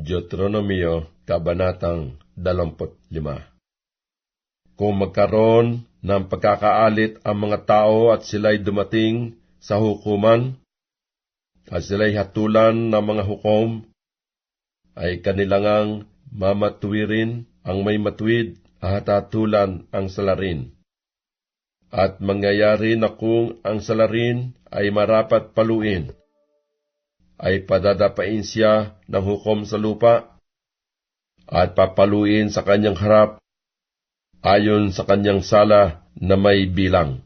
Deuteronomio, Kabanatang 25 Kung magkaroon ng pagkakaalit ang mga tao at sila'y dumating sa hukuman, at sila'y hatulan ng mga hukom, ay kanilangang mamatwirin ang may matwid at hatulan ang salarin. At mangyayari na kung ang salarin ay marapat paluin, ay padadapain siya ng hukom sa lupa at papaluin sa kanyang harap ayon sa kanyang sala na may bilang.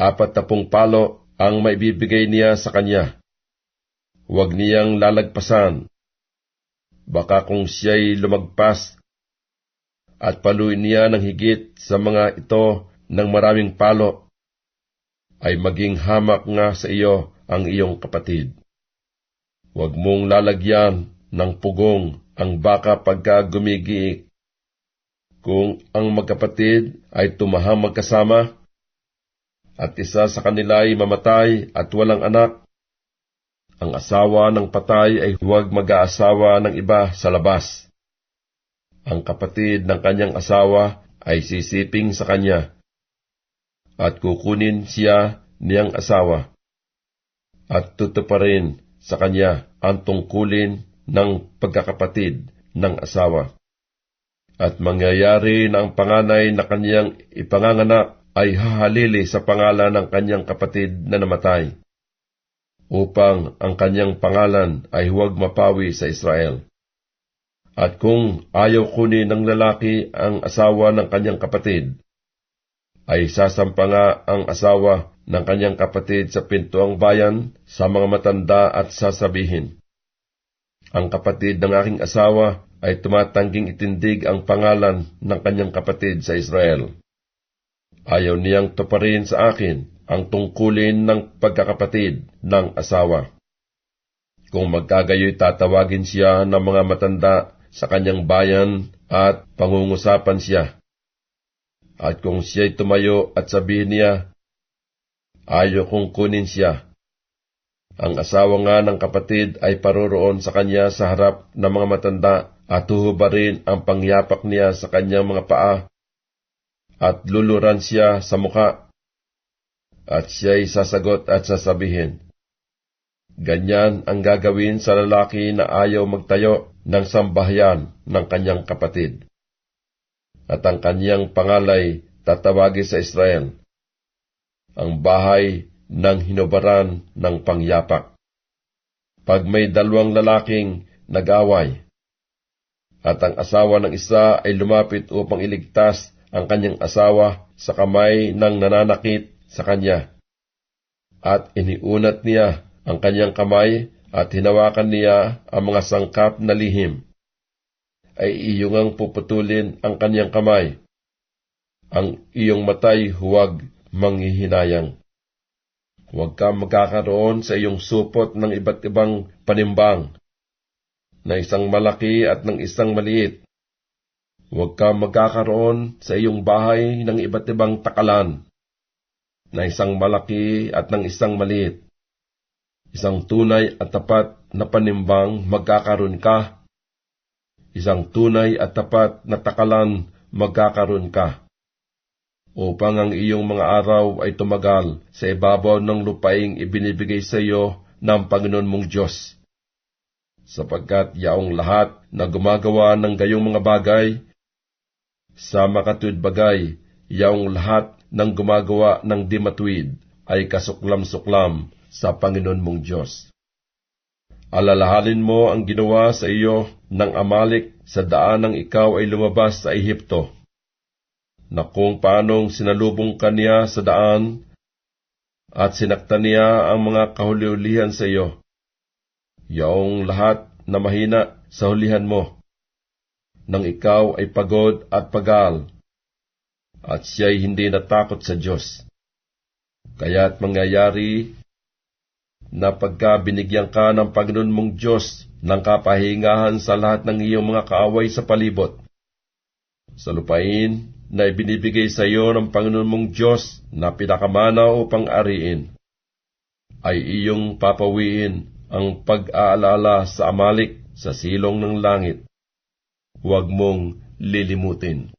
Apat na pong palo ang maibibigay niya sa kanya. Huwag niyang lalagpasan. Baka kung siya'y lumagpas at paluin niya ng higit sa mga ito ng maraming palo, ay maging hamak nga sa iyo ang iyong kapatid. Huwag mong lalagyan ng pugong ang baka pagka gumigiik. Kung ang magkapatid ay tumahang magkasama, at isa sa kanila ay mamatay at walang anak, ang asawa ng patay ay huwag mag-aasawa ng iba sa labas. Ang kapatid ng kanyang asawa ay sisiping sa kanya, at kukunin siya niyang asawa, at tutuparin sa kanya ang tungkulin ng pagkakapatid ng asawa. At mangyayari na ang panganay na kanyang ipanganganak ay hahalili sa pangalan ng kanyang kapatid na namatay, upang ang kanyang pangalan ay huwag mapawi sa Israel. At kung ayaw kunin ng lalaki ang asawa ng kanyang kapatid, ay sasampa nga ang asawa ng kanyang kapatid sa pintuang bayan sa mga matanda at sasabihin, Ang kapatid ng aking asawa ay tumatangging itindig ang pangalan ng kanyang kapatid sa Israel. Ayaw niyang tuparin sa akin ang tungkulin ng pagkakapatid ng asawa. Kung magkagayoy tatawagin siya ng mga matanda sa kanyang bayan at pangungusapan siya. At kung siya'y tumayo at sabihin niya, Ayaw kong kunin siya. Ang asawa nga ng kapatid ay paroroon sa kanya sa harap ng mga matanda at huhubarin ang pangyapak niya sa kanyang mga paa at luluran siya sa muka. At siya'y sasagot at sasabihin, Ganyan ang gagawin sa lalaki na ayaw magtayo ng sambahayan ng kanyang kapatid. At ang kanyang pangalay tatawagi sa Israel ang bahay ng hinubaran ng pangyapak. Pag may dalawang lalaking nag-away, at ang asawa ng isa ay lumapit upang iligtas ang kanyang asawa sa kamay ng nananakit sa kanya, at iniunat niya ang kanyang kamay at hinawakan niya ang mga sangkap na lihim, ay iyong puputulin ang kanyang kamay. Ang iyong matay huwag manghihinayang. Huwag ka magkakaroon sa iyong supot ng iba't ibang panimbang, na isang malaki at ng isang maliit. Huwag ka magkakaroon sa iyong bahay ng iba't ibang takalan, na isang malaki at ng isang maliit. Isang tunay at tapat na panimbang magkakaroon ka. Isang tunay at tapat na takalan magkakaroon ka upang ang iyong mga araw ay tumagal sa ibabaw ng lupaing ibinibigay sa iyo ng Panginoon mong Diyos. Sapagkat yaong lahat na gumagawa ng gayong mga bagay, sa makatuwid bagay, yaong lahat ng gumagawa ng di matuwid ay kasuklam-suklam sa Panginoon mong Diyos. Alalahanin mo ang ginawa sa iyo ng Amalik sa daan ng ikaw ay lumabas sa Ehipto na kung paanong sinalubong ka niya sa daan at sinaktan niya ang mga kahuli-hulihan sa iyo. Yaong lahat na mahina sa hulihan mo, nang ikaw ay pagod at pagal, at siya'y hindi natakot sa Diyos. Kaya't mangyayari na pagka binigyan ka ng Panginoon mong Diyos ng kapahingahan sa lahat ng iyong mga kaaway sa palibot, sa lupain na ibinibigay sa iyo ng Panginoon mong Diyos na pinakamana upang ariin, ay iyong papawiin ang pag-aalala sa Amalik sa silong ng langit. Huwag mong lilimutin.